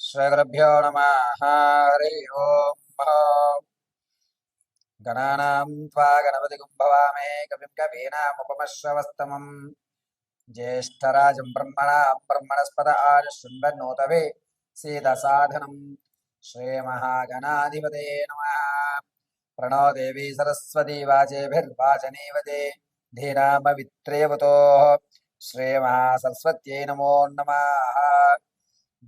శ్రీగురుభ్యో నమ హరి ఓం గణానాం త్వా గణపతి కుంభవామే కవిం కవీనాముపమశ్రవస్తమం జ్యేష్ఠరాజం బ్రహ్మణా బ్రహ్మణస్పద ఆరుశృంభన్నోతవే సీదసాధనం శ్రీమహాగణాధిపతే నమ. ప్రణో దేవీ సరస్వతీ వాచేభిర్వాచనీవతే ధీరామవిత్రేవతో. శ్రీమహాసరస్వత్యై నమో నమ.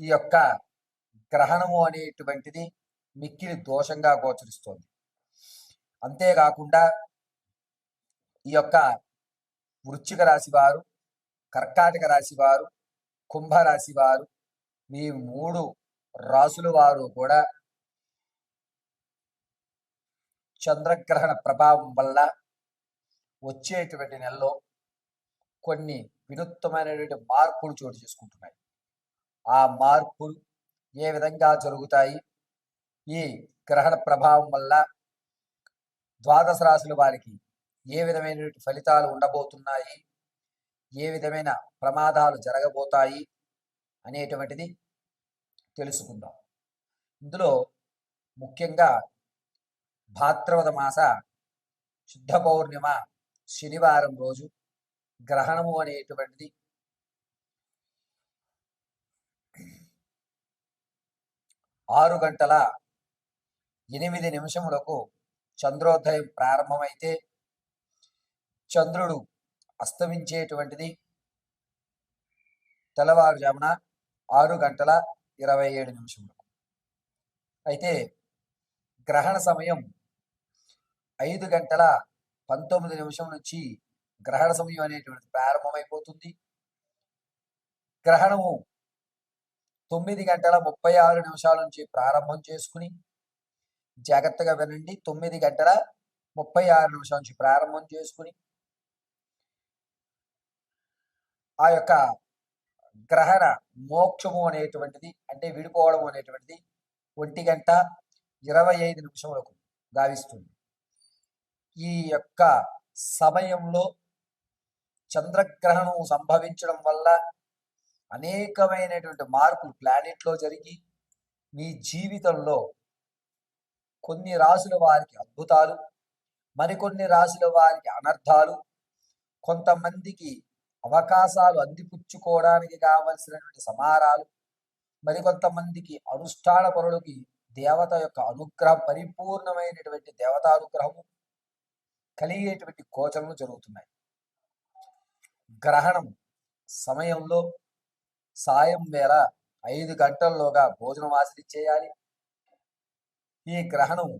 ఈ యొక్క గ్రహణము అనేటువంటిది మిక్కిలి దోషంగా గోచరిస్తోంది. అంతేకాకుండా ఈ యొక్క వృశ్చిక రాశి వారు కర్కాటక రాశి వారు కుంభరాశి వారు ఈ మూడు రాసుల వారు కూడా చంద్రగ్రహణ ప్రభావం వల్ల వచ్చేటువంటి నెలలో కొన్ని వినూత్తమైనటువంటి మార్పులు చోటు చేసుకుంటున్నాయి. ఆ మార్పులు ఏ విధంగా జరుగుతాయి? ఈ గ్రహణ ప్రభావం వల్ల ద్వాదశ రాశుల వారికి ఏ విధమైన ఫలితాలు ఉండబోతున్నాయి? ఏ విధమైన ప్రమాదాలు జరగబోతాయి? అనేటువంటిది తెలుసుకుందాం. ఇందులో ముఖ్యంగా భాద్రవద మాస శుద్ధ పౌర్ణిమ శనివారం రోజు గ్రహణము అనేటువంటిది ఆరు గంటల ఎనిమిది నిమిషములకు చంద్రోదయం ప్రారంభమైతే చంద్రుడు అస్తమించేటువంటిది. తెల్లవారుజామున ఆరు గంటల ఇరవై ఏడు నిమిషములకు. అయితే గ్రహణ సమయం ఐదు గంటల పంతొమ్మిది నిమిషం నుంచి గ్రహణ సమయం అనేటువంటిది ప్రారంభమైపోతుంది. గ్రహణము తొమ్మిది గంటల ముప్పై ఆరు నిమిషాల నుంచి ప్రారంభం చేసుకుని జాగ్రత్తగా వినండి. తొమ్మిది గంటల ముప్పై ఆరు నిమిషాల నుంచి ప్రారంభం చేసుకుని ఆ యొక్క గ్రహణ మోక్షము అనేటువంటిది అంటే విడిపోవడం అనేటువంటిది ఒంటి గంట ఇరవై ఐదు నిమిషములకు గావిస్తుంది. ఈ యొక్క సమయంలో చంద్రగ్రహణం సంభవించడం వల్ల అనేకమైనటువంటి మార్పులు ప్లానెట్లో జరిగి మీ జీవితంలో కొన్ని రాసుల వారికి అద్భుతాలు మరికొన్ని రాసుల వారికి అనర్థాలు కొంతమందికి అవకాశాలు అందిపుచ్చుకోవడానికి కావలసినటువంటి సమారాలు మరికొంతమందికి అనుష్ఠాన పరులకి దేవత యొక్క అనుగ్రహం పరిపూర్ణమైనటువంటి దేవతానుగ్రహము కలిగేటువంటి గోచరములు జరుగుతున్నాయి. గ్రహణం సమయంలో సాయం వేళ ఐదు గంటల్లోగా భోజనం ఆచరించేయాలి. ఈ గ్రహణం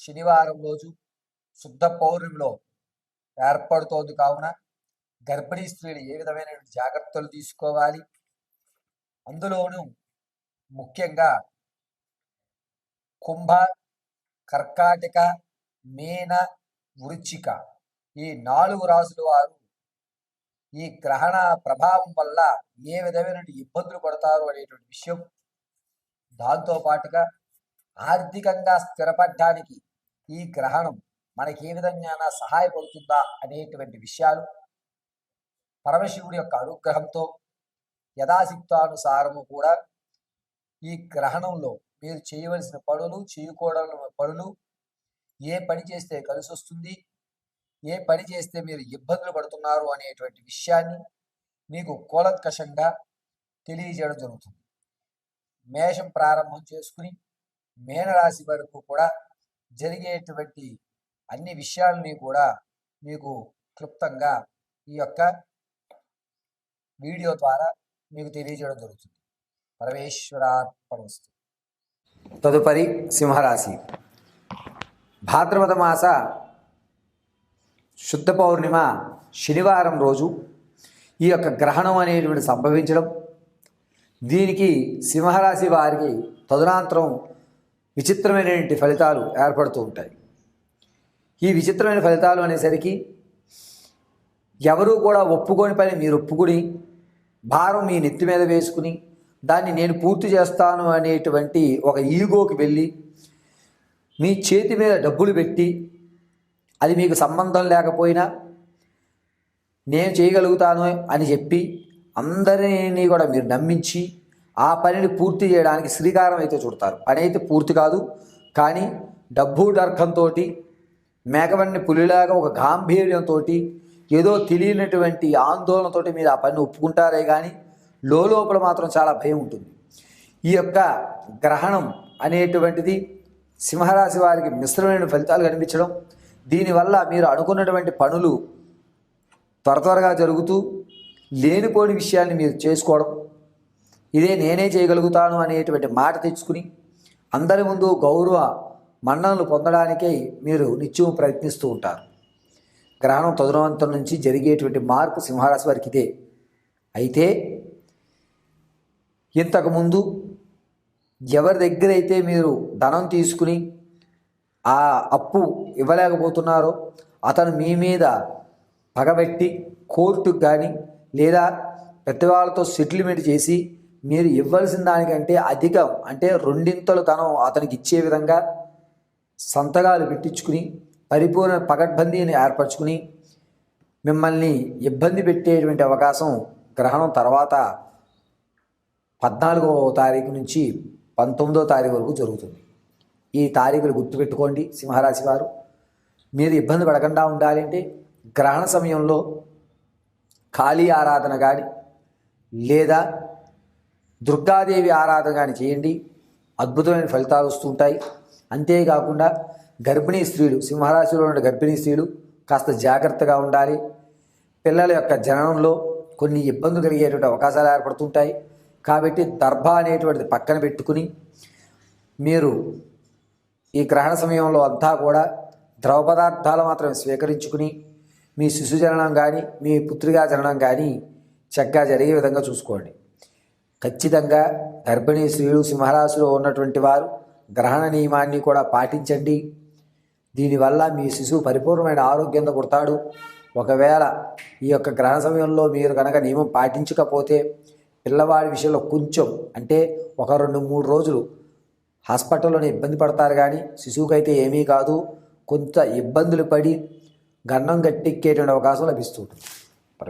శనివారం రోజు శుద్ధ పౌర్ణమిలో ఏర్పడుతోంది కావున గర్భిణీ స్త్రీలు ఏ విధమైన జాగ్రత్తలు తీసుకోవాలి? అందులోనూ ముఖ్యంగా కుంభ కర్కాటక మీన వృచ్చిక ఈ నాలుగు రాసుల వారు ఈ గ్రహణ ప్రభావం వల్ల ఏ విధమైన ఇబ్బందులు పడతారు అనేటువంటి విషయం దాంతో పాటుగా ఆర్థికంగా స్థిరపడడానికి ఈ గ్రహణం మనకి ఏ విధంగా సహాయపడుతుందా అనేటువంటి విషయాలు పరమశివుడి యొక్క అనుగ్రహంతో యథాశక్తానుసారము కూడా ఈ గ్రహణంలో మీరు చేయవలసిన పనులు చేయకూడని పనులు ఏ పని చేస్తే కలిసి వస్తుంది ఏ పని చేస్తే మీరు ఇబ్బందులు పడుతున్నారు అనేటువంటి విషయాన్ని మీకు కూలంకషంగా తెలియజేయడం జరుగుతుంది. మేషం ప్రారంభం చేసుకుని మేనరాశి వరకు కూడా జరిగేటువంటి అన్ని విషయాలని కూడా మీకు క్లుప్తంగా ఈ యొక్క వీడియో ద్వారా మీకు తెలియజేయడం జరుగుతుంది. పరమేశ్వరార్పణస్తు తదుపరి సింహరాశి. భాద్రపద మాస శుద్ధ పౌర్ణిమ శనివారం రోజు ఈ యొక్క గ్రహణం అనేటువంటి సంభవించడం. దీనికి సింహరాశి వారికి తదునాంతరం విచిత్రమైనటువంటి ఫలితాలు ఏర్పడుతూ ఉంటాయి. ఈ విచిత్రమైన ఫలితాలు అనేసరికి ఎవరూ కూడా ఒప్పుకొని పని మీరు ఒప్పుకుని భారం మీ నెత్తి మీద వేసుకుని దాన్ని నేను పూర్తి చేస్తాను అనేటువంటి ఒక ఈగోకి వెళ్ళి మీ చేతి మీద డబ్బులు పెట్టి అది మీకు సంబంధం లేకపోయినా నేను చేయగలుగుతాను అని చెప్పి అందరినీ కూడా మీరు నమ్మించి ఆ పనిని పూర్తి చేయడానికి శ్రీకారం అయితే చుడతారు. పని అయితే పూర్తి కాదు కానీ డబ్బు డర్కంతో మేకవన్ని పులిలాగా ఒక గాంభీర్యంతో ఏదో తెలియనటువంటి ఆందోళనతో మీరు ఆ పని ఒప్పుకుంటారే కానీ లోపల మాత్రం చాలా భయం ఉంటుంది. ఈ యొక్క గ్రహణం అనేటువంటిది సింహరాశి వారికి మిశ్రమైన ఫలితాలు కనిపించడం దీనివల్ల మీరు అనుకున్నటువంటి పనులు త్వర త్వరగా జరుగుతూ లేనిపోని విషయాన్ని మీరు చేసుకోవడం ఇదే నేనే చేయగలుగుతాను అనేటువంటి మాట తెచ్చుకుని అందరి ముందు గౌరవ మన్ననలు పొందడానికే మీరు నిత్యం ప్రయత్నిస్తూ ఉంటారు. గ్రహణం తదునంతరం నుంచి జరిగేటువంటి మార్పు సింహరాశి వారికి ఇదే. అయితే ఇంతకుముందు ఎవరి దగ్గర అయితే మీరు ధనం తీసుకుని ఆ అప్పు ఇవ్వలేకపోతున్నారో. అతను మీ మీద పగబెట్టి కోర్టుకు కానీ లేదా పెద్దవాళ్ళతో సెటిల్మెంట్ చేసి మీరు ఇవ్వాల్సిన దానికంటే అధికం అంటే రెండింతలు ధనం అతనికి ఇచ్చే విధంగా సంతకాలు పెట్టించుకుని పరిపూర్ణ పగడ్బందీని ఏర్పరచుకుని మిమ్మల్ని ఇబ్బంది పెట్టేటువంటి అవకాశం గ్రహణం తర్వాత పద్నాలుగవ తారీఖు నుంచి పంతొమ్మిదో తారీఖు వరకు జరుగుతుంది. ఈ తారీఖులు గుర్తుపెట్టుకోండి సింహరాశి వారు. మీరు ఇబ్బంది పడకుండా ఉండాలంటే గ్రహణ సమయంలో కాళీ ఆరాధన కానీ లేదా దుర్గాదేవి ఆరాధన కానీ చేయండి. అద్భుతమైన ఫలితాలు వస్తుంటాయి అంతేకాకుండా గర్భిణీ స్త్రీలు సింహరాశిలో ఉన్న గర్భిణీ స్త్రీలు కాస్త జాగ్రత్తగా ఉండాలి. పిల్లల యొక్క జననంలో కొన్ని ఇబ్బందులు కలిగేటువంటి అవకాశాలు ఏర్పడుతుంటాయి కాబట్టి దర్భ అనేటువంటిది పక్కన పెట్టుకుని మీరు ఈ గ్రహణ సమయంలో అంతా కూడా ద్రవ పదార్థాలు మాత్రమే స్వీకరించుకుని మీ శిశు జననం కానీ మీ పుత్రిగా జననం కానీ చక్కగా జరిగే విధంగా చూసుకోండి. ఖచ్చితంగా గర్భిణీ స్త్రీలు సింహరాశిలో ఉన్నటువంటి వారు గ్రహణ నియమాన్ని కూడా పాటించండి. దీనివల్ల మీ శిశువు పరిపూర్ణమైన ఆరోగ్యంతో పుడతాడు ఒకవేళ ఈ యొక్క గ్రహణ సమయంలో మీరు కనుక నియమం పాటించకపోతే పిల్లవాడి విషయంలో కొంచెం అంటే ఒక రెండు మూడు రోజులు హాస్పిటల్లోనే ఇబ్బంది పడతారు కానీ శిశువుకైతే ఏమీ కాదు. కొంత ఇబ్బందులు పడి గన్నం గట్టెక్కేటువంటి అవకాశం లభిస్తుంటుంది